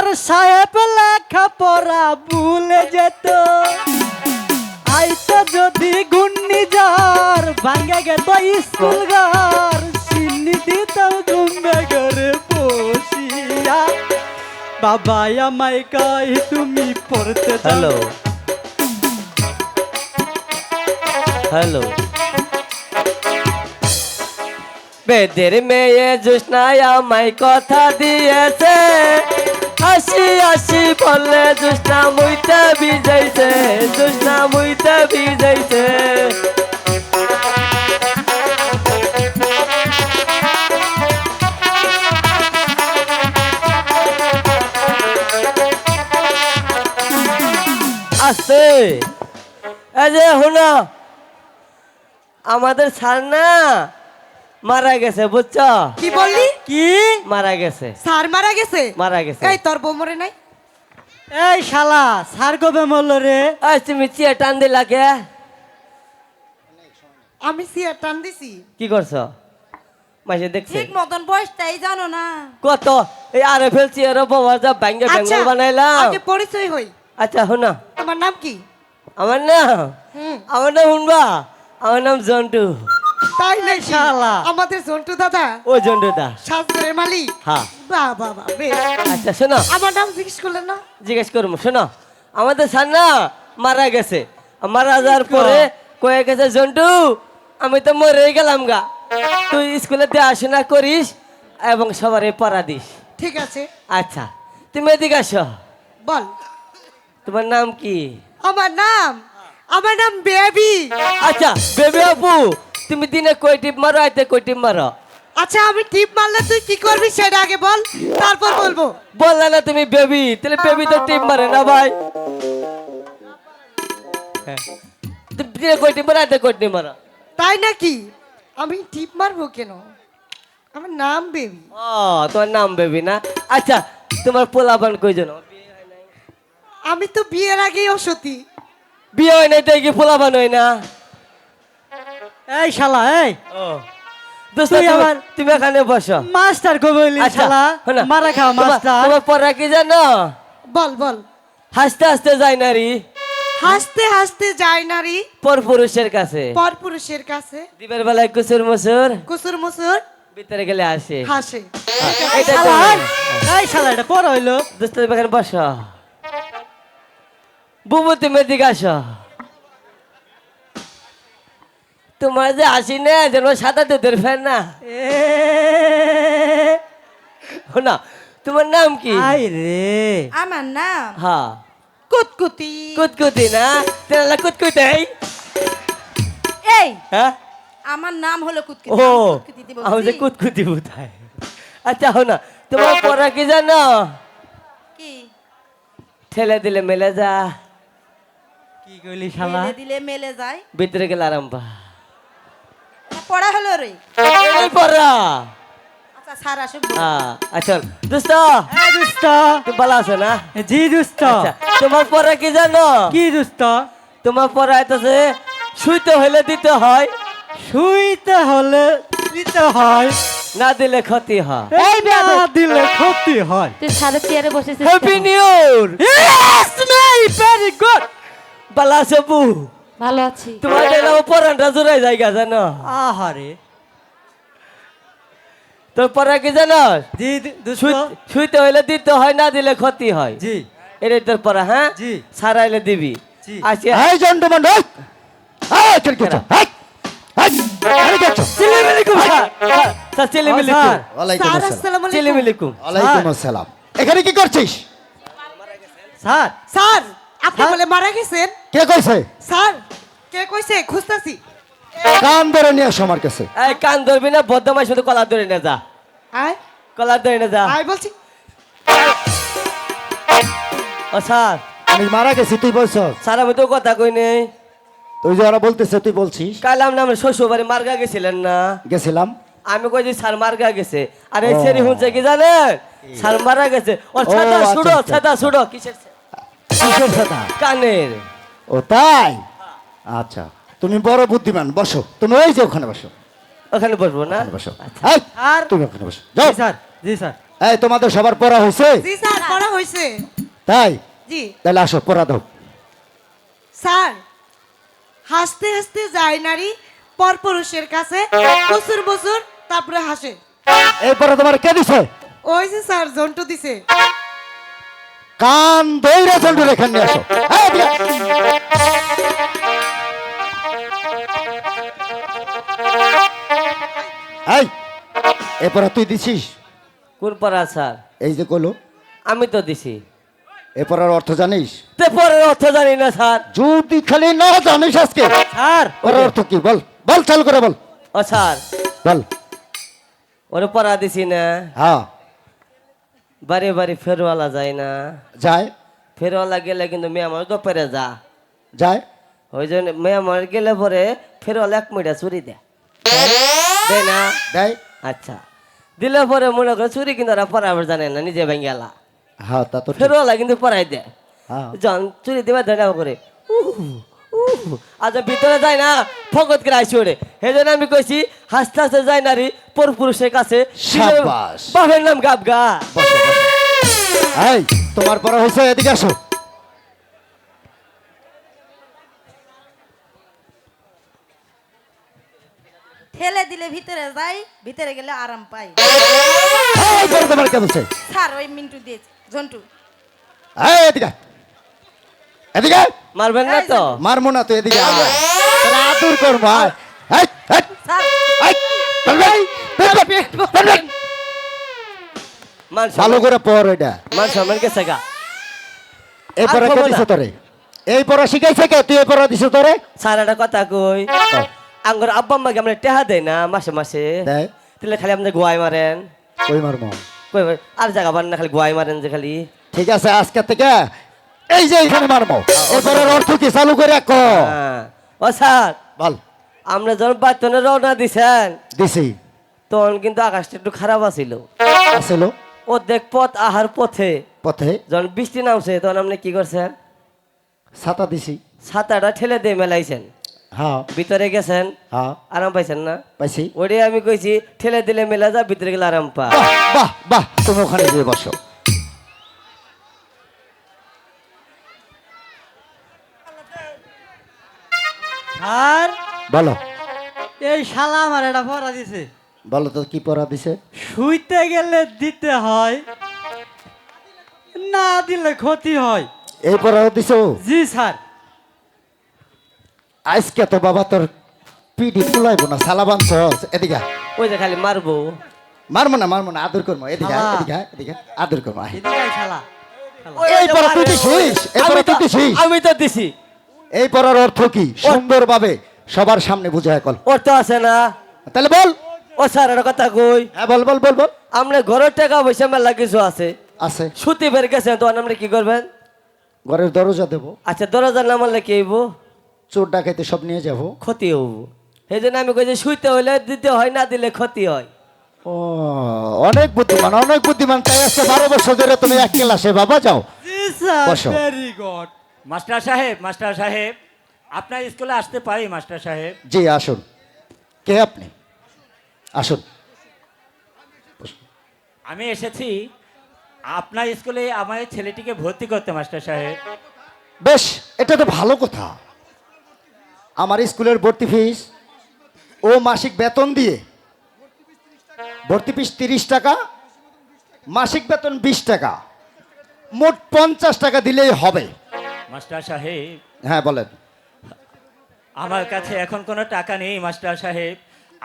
Master সাহেব লেখা পড়া ভুলে যেত। আইতো যদি গুন্নি যার ভাঙ্গে গেত স্কুল ঘর সিন্নি দিতাম ঘুমে ঘরে বসিয়া। বাবা আমায় কই তুমি পড়তে। হ্যালো। হ্যালো। বেদের মেয়ে জুসনায় আমায় কথা দিয়েছে। আসি আসি বললে জুসনা মুইতে ভিজাইছে জুসনা মুইতে ভিজাইছে। আছে এই যে, হুনা, আমাদের সার না? মারা গেছে বুঝছ? কি বললি? কি? মারা গেছে। স্যার মারা গেছে? মারা গেছে। এই তোর বউ মরে নাই? এই শালা সার কবে মরল রে? আজ তুমি চিয়া টান দিলা কে? আমি সিয়ার টান দিছি। কি করছ? মাসে দেখছে। ঠিক মতন বয়সটাই জানো না। কত? এই আরে ফেলছি আরে বাবা যা ব্যাঙ্গে আচ্ছা বেঙ্গল বানাইলাম। আগে পরিচয় হই। আচ্ছা হুনা তোমার নাম কি? আমার নাম? হুম। আমার নাম শুনবা আমার নাম জন্টু। তাই নাই শালা। আমাদের জন্টু দাদা। ও জন্টু দা। শাস্ত্রের মালিক। হ্যাঁ বাহ বাহ বাহ বেশ। আচ্ছা শোনো। আমার নাম জিজ্ঞেস করলেন না? জিজ্ঞেস করব শোনো। আমাদের স্যার না মারা গেছে। মারা যাওয়ার পরে কয়ে গেছে জন্টু আমি তো মরে গেলাম গা। তুই স্কুলে দেখাশোনা করিস এবং সবারই পড়া দিস। ঠিক আছে। আচ্ছা তুমি এদিকে আসো। বল। তোমার নাম কি? আমার নাম আমার নাম বেবি। আচ্ছা বেবি আপু তুমি দিনে কই টিপ মারো আইতে কই টিপ মারো? আচ্ছা আমি টিপ মারলে তুই কি করবি সেটা আগে বল তারপর বলব। বললে না তুমি বেবি তাহলে বেবি তো টিপ মারে না ভাই। হ্যাঁ। দিনে কই টিপ মারো আইতে কই টিপ মারো? তাই নাকি? আমি টিপ মারবো কেন? আমার নাম বেবি। ও তোমার নাম বেবি না? আচ্ছা তোমার পোলাপান কইজন আমি তো বিয়ের আগেই অসতী। বিয়ে হয় নাই তাই কি পোলাপান হয় না? এই শালা এই। ও। তুই তুমি তুমি এখানে বসো। মাস্টার কবে আচ্ছা শালা। মারা খাও মাস্টার। তোমার পড়া কি জানো? বল বল। হাসতে হাসতে যায় নারী। হাসতে হাসতে যায় নারী। পর পুরুষের কাছে। পর পুরুষের কাছে। দিবের বেলায় কুসুর মুসুর। কুসুর মুসুর। ভিতরে গেলে আসে হাসে। এটা এই শালা এটা পর হইল। দোস্ত এখানে বসো। বুবু তুমি এদিকে আসো। তোমার যে আসি না যেন সাদা দুধের ফ্যান না। না তোমার নাম কি? আই রে। আমার নাম? হ্যাঁ। কুতকুতি। কুতকুতি না? তেলা কুতকুতি। এই। হ্যাঁ? আমার নাম হলো কুতকুতি। ও আমি যে? কুতকুতি বুঝাই আচ্ছা হো না তোমার পড়া কি জানো? কি? ঠেলে দিলে মেলে যা কি কইলি শালা মেলে দিলে মেলে যায়। ভিতরে গেলে আরাম পা পড়া হলো রে। এই পড়া? আচ্ছা স্যার হ্যাঁ আচ্ছা দোস্ত এ দুস্ত তুমি ভালো আছো না? জি দুস্ত আচ্ছা তোমার পড়া কি জানো? কি দুস্ত তোমার পড়া হইতেছে শুইতে হইলে দিতে হয়। শুইতে হলে দিতে হয়। না দিলে ক্ষতি হয়। এই না দিলে ক্ষতি হয়। তুই সাড়ে চেয়ারে বসেছিস হ্যাপি নিউ ইয়ার ইয়েস মেই ভেরি গুড ভালো আছি। তোমার দিলাম পড়ানটা জোড়াই জায়গা জানো? আহারে। তোর পড়া কি জানো? জি শুইতে হইলে দিতে হয় না দিলে ক্ষতি হয়। জি। এটাই তোর পড়া হ্যাঁ? জি। সারাইলে দিবি। জি। আচ্ছা এই জন্টুমান এই! এই চল কে চল এই! এই কে চল চিলিমিলিকুম স্যার স্যার চিলিমিলিকুম স্যার। ওয়ালাইকুম স্যার আসসালাম। আসসালামু আলাইকুম। চিলিমিলিকুম ওয়ালাইকুম আসসালাম। এখানে কি করছিস? Sir sir. আপনি বলে মারা গেছেন? কে কইছে? স্যার কে কইছে? খুঁজতাছি। কান ধরে নিয়ে আসো আমার কাছে। এই কান ধরবি না বদমাই শুধু কলা ধরে না যা। আয়। কলা ধরে না যা। আয় বলছি। ও স্যার। আমি মারা গেছি তুই বলছ। স্যার আমি তো কথা কই নেই। তুই যে ওরা বলতেছে তুই বলছিস? কাল আমরা আমার শ্বশুর বাড়ি মার্গা গেছিলেন না? গেছিলাম। আমি কই যে স্যার মার্গা গেছে। আর এই সেরি হুঁচে কি জানেন? স্যার মারা গেছে। ওর ও, ছাতা আচ্ছা, ছুড়ো আচ্ছা। ছাতা ছুড়ো কিসের কিসের কানের। ও তাই? আচ্ছা তুমি বড় বুদ্ধিমান বসো। তুমি ওই যে ওখানে বসো। ওখানে বসবো না? বসো। আচ্ছা। আর? তুমি ওখানে বসো। যাও। স্যার জি স্যার। এই তোমাদের সবার পড়া হয়েছে? জি স্যার পড়া হয়েছে। তাই? জি। তাহলে আসো পড়া দাও। স্যার হাসতে হাসতে যায় নারী পরপুরুষের কাছে বছর বছর তারপরে হাসে। এই পড়া তোমার কে দিছে? ওই যে স্যার জন্টু দিছে। কান দইরা চন্ডু রেখান নিয়ে আসো। এই এদিকে। এই এ পড়া তুই দিছিস? কোন পড়া স্যার? এই যে কলো। আমি তো দিছি। এ পড়ার অর্থ জানিস? তে পরের অর্থ জানি না স্যার। যদি খালি না জানিস আজকে স্যার। পড়ার অর্থ কি? বল বল চালু করে বল। ও স্যার। বল। ওরে পড়া দিছি না। হ্যাঁ। বাড়ি বারে ফেরওয়ালা যায় না। যায়? ফেরওয়ালা গেলে কিন্তু মেয়ে আমার তো যা। যায়? ওই জন্য মেয়ে আমার গেলে পরে ফেরওয়ালা এক মিটা চুরি দেয়। দেয় না? দেয়? আচ্ছা। দিলে পরে মনে করে চুরি কিন্তু ওরা পড়াবার জানে না নিজে ভেঙ্গেলা। হ্যাঁ তা তো। ফেরওয়ালা কিন্তু পড়াই দেয়। হ্যাঁ। জন চুরি দেবার ধরে করে উহু, আজ ভিতরে যায় না ফকত করে আইসি ওরে। সেই জন্য আমি কইছি হাসতে হাসতে যায় নারী পর পুরুষের কাছে। সাবাস। বাপের নাম গাব গা। বসো বসো। এই তোমার পড়া হয়েছে এদিকে আসো। ঠেলে দিলে ভিতরে যাই ভিতরে গেলে আরাম পাই। এই পড়া তোমার কে বলছে স্যার ওই মিন্টু দিয়েছে ঝন্টু। এই এদিকে আয়। এদিকে। মারবেন না তো? মারমো না তো এদিকে আয়। তোরা আদর করব। মান ভালো করে পড় এটা। মান সম্মান গেছে গা এই পড়া কে দিছে তোরে? এই পড়া শিখাইছে কে? তুই এই পড়া দিছে তোরে? স্যার একটা কথা কই? আঙ্গুর আব্বা আম্মাকে আমরা টেহা দেয় না মাসে মাসে। তাহলে খালি আপনি গোয়াই মারেন। কই মারমো কই ভাই, আর জায়গা বান না খালি গোয়াই মারেন যে খালি। ঠিক আছে আজকে থেকে এই যে এখানে মারমো এই পড়ার অর্থ কি? চালু করে ক হ্যাঁ। ও স্যার বল। আমরা যখন বাচ্চনে রওনা দিছেন দিছি। তখন কিন্তু আকাশটা একটু খারাপ আছিল। আসলো ও দেখ পথ আহার পথে। পথে? যখন বৃষ্টি নামছে তখন আপনি কি করছেন? ছাতা দিছি। ছাতাটা ঠেলে দিয়ে মেলাইছেন। হ্যাঁ। ভিতরে গেছেন? হ্যাঁ। আরাম পাইছেন না? পাইছি। ওটাই আমি কইছি ঠেলে দিলে মেলা যা ভিতরে গেলে আরাম পা। বাহ বাহ বাহ তুমি ওখানে গিয়ে বসো। আর বলো। এই শালা আমার এটা পড়া দিছে। বলো তো কি পড়া দিছে? শুইতে গেলে দিতে হয় না দিলে ক্ষতি হয়। এই পড়াও দিছো? জি স্যার। আজকে তো বাবা তোর পিডি ফুলাইবো না সালা বানছ এদিকে। ওই যে খালি মারবো। মারবো না মারবো না আদর করব এদিকে আয়, শালা। এদিকে আয়, এদিকে আয়, আদর করব আয়। এদিকে আয় শালা। এই পড়া তুই দিছিস এই পড়া তুই তো- দিছিস। আমি তো দিছি। এই পড়ার অর্থ কি? সুন্দরভাবে সবার সামনে বুঝায় কল ওর তো আছে না? তাহলে বল। ও স্যার একটা কথা কই? হ্যাঁ বল বল বল বল। আমরা ঘরের টাকা পয়সা মেলা কিছু আছে। আছে। সুতি বের গেছেন তখন আমরা কি করবেন? ঘরের দরজা দেবো। আচ্ছা দরজা নাম আনলে কি হইব? চোর ডাকাইতে সব নিয়ে যাব। ক্ষতি হইব। সেই জন্য আমি কই যে শুইতে হইলে দিতে হয় না দিলে ক্ষতি হয়। ও অনেক বুদ্ধিমান অনেক বুদ্ধিমান। তাই আজকে বারো বছর ধরে তুমি এক ক্লাসে বাবা যাও। জি স্যার বসো। ভেরি গুড মাস্টার সাহেব মাস্টার সাহেব আপনার স্কুলে আসতে পারি মাস্টার সাহেব? জি আসুন। কে আপনি? আসুন। আমি এসেছি আপনার স্কুলে আমার ছেলেটিকে ভর্তি করতে মাস্টার সাহেব। বেশ এটা তো ভালো কথা। আমার স্কুলের ভর্তি ফিস ও মাসিক বেতন দিয়ে। ভর্তি ফিস তিরিশ টাকা মাসিক বেতন বিশ টাকা। মোট পঞ্চাশ টাকা দিলেই হবে। মাস্টার সাহেব। হ্যাঁ বলেন। আমার কাছে এখন কোনো টাকা নেই মাস্টার সাহেব।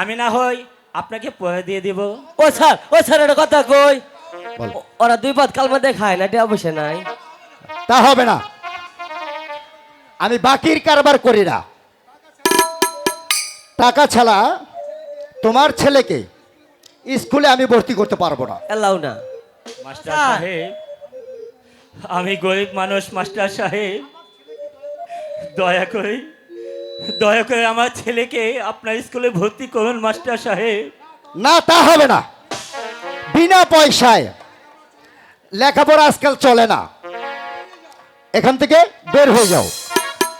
আমি না হই আপনাকে পরে দিয়ে দিব। ও স্যার ও স্যার একটা কথা কই? বল ওরা দুই পাত কালমা দেখায় না এটা অবশ্যই নাই। তা হবে না। আমি বাকির কারবার করি না। টাকা ছাড়া তোমার ছেলেকে স্কুলে আমি ভর্তি করতে পারব না। এলাও না। মাস্টার সাহেব আমি গরিব মানুষ মাস্টার সাহেব। দয়া করে দয়া করে আমার ছেলেকে আপনার স্কুলে ভর্তি করুন মাস্টার সাহেব। না তা হবে না। বিনা পয়সায় লেখাপড়া আজকাল চলে না। এখান থেকে বের হয়ে যাও।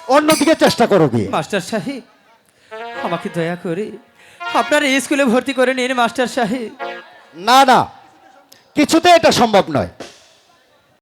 অন্যদিকে চেষ্টা করো গিয়ে। মাস্টার সাহেব আমাকে দয়া করে আপনার এই স্কুলে ভর্তি করে নিন মাস্টার সাহেব। না না কিছুতে এটা সম্ভব নয়।